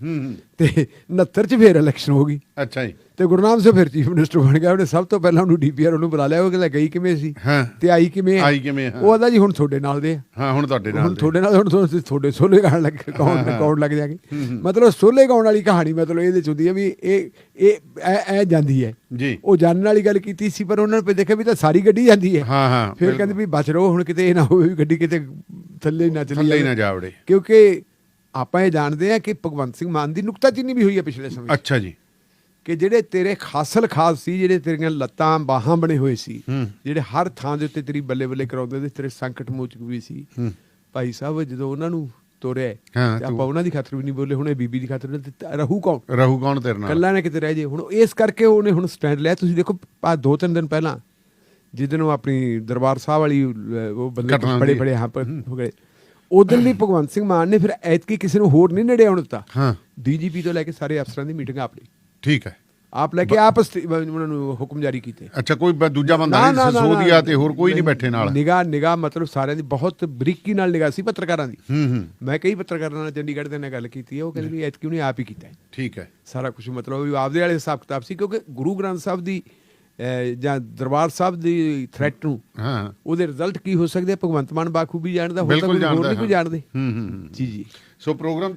ਤੇ 69 ਚ ਫੇਰ ਇਲੈਕਸ਼ਨ ਹੋ ਗਈ। ਅੱਛਾ ਜੀ। ਤੇ ਗੁਰਨਾਮ ਸਿੰਘ ਫਿਰ ਚੀਫ ਮਿਨਿਸਟਰ ਬਣ ਗਿਆ ਉਹਨੇ ਸਭ ਤੋਂ ਪਹਿਲਾਂ ਉਹਨੂੰ ਡੀਪੀਆਰ ਉਹਨੂੰ ਬੁਲਾ ਲਿਆ ਉਹ ਕਹਿੰਦਾ ਗਈ ਕਿਵੇਂ ਸੀ? ਤੇ ਆਈ ਕਿਵੇਂ? ਆਈ ਕਿਵੇਂ। ਉਹ ਆਦਾ ਜੀ ਹੁਣ ਤੁਹਾਡੇ ਨਾਲ ਦੇ ਹਾਂ ਹੁਣ ਤੁਹਾਡੇ ਨਾਲ ਹੁਣ। ਤੁਹਾਡੇ ਨਾਲ ਹੁਣ ਤੁਸੀਂ ਤੁਹਾਡੇ ਸੋਲੇ ਗਾਣ ਲੱਗ ਕੌਣ ਕੌਣ ਲੱਗ ਜਾਗੇ। ਮਤਲਬ ਸੋਲੇ ਗਾਉਣ ਵਾਲੀ ਕਹਾਣੀ ਮਤਲਬ ਇਹਦੇ ਚ ਹੁੰਦੀ ਹੈ ਵੀ ਇਹ ਇਹ ਐ ਜਾਂਦੀ ਹੈ। ਜੀ। ਉਹ ਜਾਣਨ ਵਾਲੀ ਗੱਲ ਕੀਤੀ ਸੀ ਪਰ ਉਹਨਾਂ ਨੇ ਦੇਖਿਆ ਵੀ ਤਾਂ ਸਾਰੀ ਗੱਡੀ ਜਾਂਦੀ ਹੈ। ਹਾਂ ਹਾਂ ਫਿਰ ਕਹਿੰਦੇ ਵੀ ਬਚ ਰਹੋ ਹੁਣ ਕਿਤੇ ਇਹ ਨਾ ਹੋਵੇ ਵੀ ਗੱਡੀ ਕਿਤੇ ਥੱਲੇ ਨਾ ਚਲੀ ਥੱਲੇ। ਨਾ ਜਾਵੜੇ। ਕਿਉਂਕਿ ਆਪਾਂ ਇਹ ਜਾਣਦੇ ਆ ਕਿ ਭਗਵੰਤ ਸਿੰਘ ਮਾਨ ਦੀ ਨੁਕਤਾਚੀਨੀ ਵੀ ਹੋਈ ਹੈ ਪਿਛਲੇ ਸਮੇਂ 'ਚ। ਅੱਛਾ ਜੀ। ਕਿ ਜਿਹੜੇ ਤੇਰੇ ਖਾਸਲ ਖਾਸ ਸੀ ਜਿਹੜੇ ਤੇਰੀਆਂ ਲੱਤਾਂ ਬਾਹਾਂ ਬਣੇ ਹੋਏ ਸੀ ਹੂੰ। ਜਿਹੜੇ ਹਰ ਥਾਂ ਦੇ ਉੱਤੇ ਤੇਰੀ ਬੱਲੇ ਬੱਲੇ ਕਰਾਉਂਦੇ ਸੀ ਤੇਰੇ ਸੰਕਟ ਮੋਚਕ ਵੀ ਸੀ। ਹੂੰ। ਭਾਈ ਸਾਹਿਬ ਜਦੋਂ ਉਹਨਾਂ ਨੂੰ ਤੋਰਿਆ ਹਾਂ, ਤੇ ਤੂੰ- ਆਪਾਂ ਉਹਨਾਂ ਦੀ ਖਾਤਰ ਵੀ ਨਹੀਂ ਬੋਲੇ ਹੁਣ ਇਹ ਬੀਬੀ ਦੀ ਖਾਤਰ ਤੇ ਤ- ਰਹੂ ਕੌਣ? ਰਹੂ ਕੌਣ ਤੇਰੇ ਨਾਲ? ਕੱਲਾ ਨੇ ਕਿਤੇ ਰਹਿ ਜੇ। ਹੁਣ ਇਸ ਕਰਕੇ ਉਹਨੇ ਹੁਣ ਸਟੈਂਡ ਲਿਆ। ਤੁਸੀਂ ਦੇਖੋ ਆ ਦੋ ਤਿੰਨ ਦਿਨ ਪਹਿਲਾਂ ਜਿੱਦਨ ਉਹ ਆਪਣੀ ਦਰਬਾਰ ਸਾਹਿਬ ਵਾਲੀ ਅਹ, ਉਹ ਬੰਦੇ ਘਟਨਾ ਬੜੇ ਹੁੰਦੀ ਬੜੇ ਹਾਂ ਪਰ ਹੋ ਗਏ। ਉਦੋਂ ਵੀ ਭਗਵੰਤ ਸਿੰਘ ਮਾਨ ਨੇ ਫਿਰ ਐਤਕੀ ਕਿਸੇ ਨੂੰ ਹੋਰ ਨਹੀਂ ਨੇੜੇ ਆਉਣ ਦਿੱਤਾ। ਹਾਂ। ਡੀਜੀਪੀ ਤੋਂ ਲੈ ਕੇ ਸਾਰੇ ਅਫਸਰਾਂ ਦੀ ਮੀਟਿੰਗ ਆਪਣੀ। ਠੀਕ ਹੈ। ਆਪ ਲੈ ਕੇ ਆਪ ਉਹਨਾਂ ਨੂੰ ਹੁਕਮ ਜਾਰੀ ਕੀਤੇ। ਅੱਛਾ ਕੋਈ ਦੂਜਾ ਬੰਦਾ ਨਹੀਂ ਸਸੋਦੀਆ ਤੇ ਹੋਰ ਕੋਈ ਨਹੀਂ ਬੈਠੇ ਨਾਲ। ਨਿਗਾਹ ਨਿਗਾਹ ਮਤਲਬ ਸਾਰਿਆਂ ਦੀ ਬਹੁਤ ਬਰੀਕੀ ਨਾਲ ਨਿਗਾਹ ਸੀ ਪੱਤਰਕਾਰਾਂ ਦੀ। ਹੂੰ ਹੂੰ। ਮੈਂ ਕਈ ਪੱਤਰਕਾਰਾਂ ਨਾਲ ਚੰਡੀਗੜ੍ਹ ਦੇ ਨਾਲ ਗੱਲ ਕੀਤੀ ਹੈ ਉਹ ਕਹਿੰਦੇ ਵੀ ਐਤਕੀ ਉਹਨੇ ਆਪ ਹੀ ਕੀਤਾ ਠੀਕ ਹੈ। ਸਾਰਾ ਕੁਝ ਮਤਲਬ ਵੀ ਆਪਦੇ ਵਾਲੇ ਹਿਸਾਬ ਕਿਤਾਬ ਸੀ ਕਿਉਂਕਿ ਗੁਰੂ ਗ੍ਰੰਥ ਸਾਹਿਬ ਦੀ ਜਾਂ ਦਰਬਾਰ ਸਾਹਿਬ ਦੀ ਥ੍ਰੈਟ ਨੂੰ ਹਾਂ। ਉਹਦੇ ਰਿਜ਼ਲਟ ਕੀ ਹੋ ਸਕਦੇ ਭਗਵੰਤ ਮਾਨ ਬਾਖੂਬੀ ਜਾਣਦਾ ਹੋਰ ਤਾਂ ਕੋਈ ਜਾਣਦਾ। ਜੀ ਜੀ। ਸੋ ਪ੍ਰੋਗਰਾਮ